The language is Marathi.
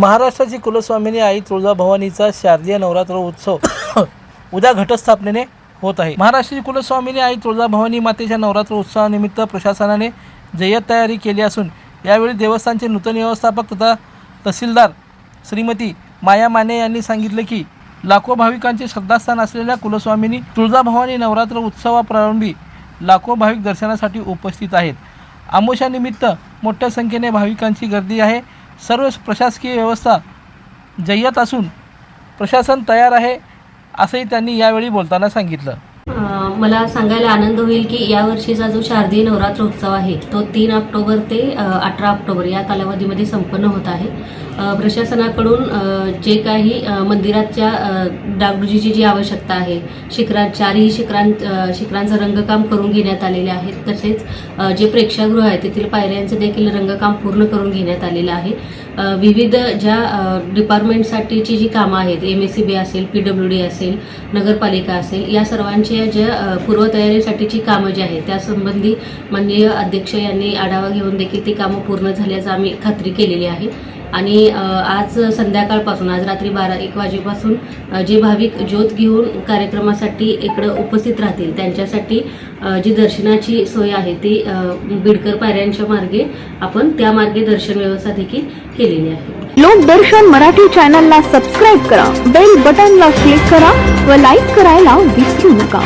महाराष्ट्राची कुलस्वामिनी आई तुळजाभवानीचा शारदीय नवरात्र उत्सव उद्या घटस्थापनेने होत आहे. महाराष्ट्राची कुलस्वामिनी आई तुळजाभवानी मातेच्या नवरात्र उत्सवानिमित्त प्रशासनाने जय्यत तयारी केली असून यावेळी देवस्थानचे नूतन व्यवस्थापक तथा तहसीलदार श्रीमती माया माने यांनी सांगितले की लाखो भाविकांचे श्रद्धास्थान असलेल्या कुलस्वामिनी तुळजाभवानी नवरात्र उत्सवाप्रारंभी लाखो भाविक दर्शनासाठी उपस्थित आहेत. आमोशानिमित्त मोठ्या संख्येने भाविकांची गर्दी आहे. सर्व प्रशासकीय व्यवस्था जय्यत असून प्रशासन तयार आहे असंही त्यांनी यावेळी बोलताना सांगितलं. मला सांगायला आनंद होईल की यावर्षीचा जो शारदीय नवरात्र उत्सव आहे तो तीन ऑक्टोबर ते अठरा ऑक्टोबर या कालावधीमध्ये संपन्न होत आहे. प्रशासनाकडून जे काही मंदिराच्या डागडुजीची जी आवश्यकता आहे शिखरा चारही शिखरां शिखरांचं रंगकाम करून घेण्यात आलेले आहे तसेच जे प्रेक्षागृह आहे तेथील पायऱ्यांचं देखील रंगकाम पूर्ण करून घेण्यात आलेलं आहे. विविध ज्या डिपार्टमेंटसाठीची जी कामं आहेत एम एस सी बी असेल पी डब्ल्यू डी असेल नगरपालिका असेल या सर्वांच्या ज्या पूर्वतयारीसाठीची कामं जी आहेत त्यासंबंधी माननीय अध्यक्ष यांनी आढावा घेऊन देखील ती कामं पूर्ण झाल्याचं आम्ही खात्री केलेली आहे. आणि आज संध्याकाळपासून आज रात्री बारा एक वाजेपासून जे भाविक ज्योत घेऊन कार्यक्रमासाठी इकडं उपस्थित राहतील त्यांच्यासाठी जी दर्शनाची सोय आहे ती बिडकर पायऱ्यांच्या मार्गे आपण त्या मार्गे दर्शन व्यवस्था देखील केलेली आहे. लोकदर्शन मराठी चॅनलला सबस्क्राईब करा बेल बटनला क्लिक करा व लाईक करायला विसरू नका.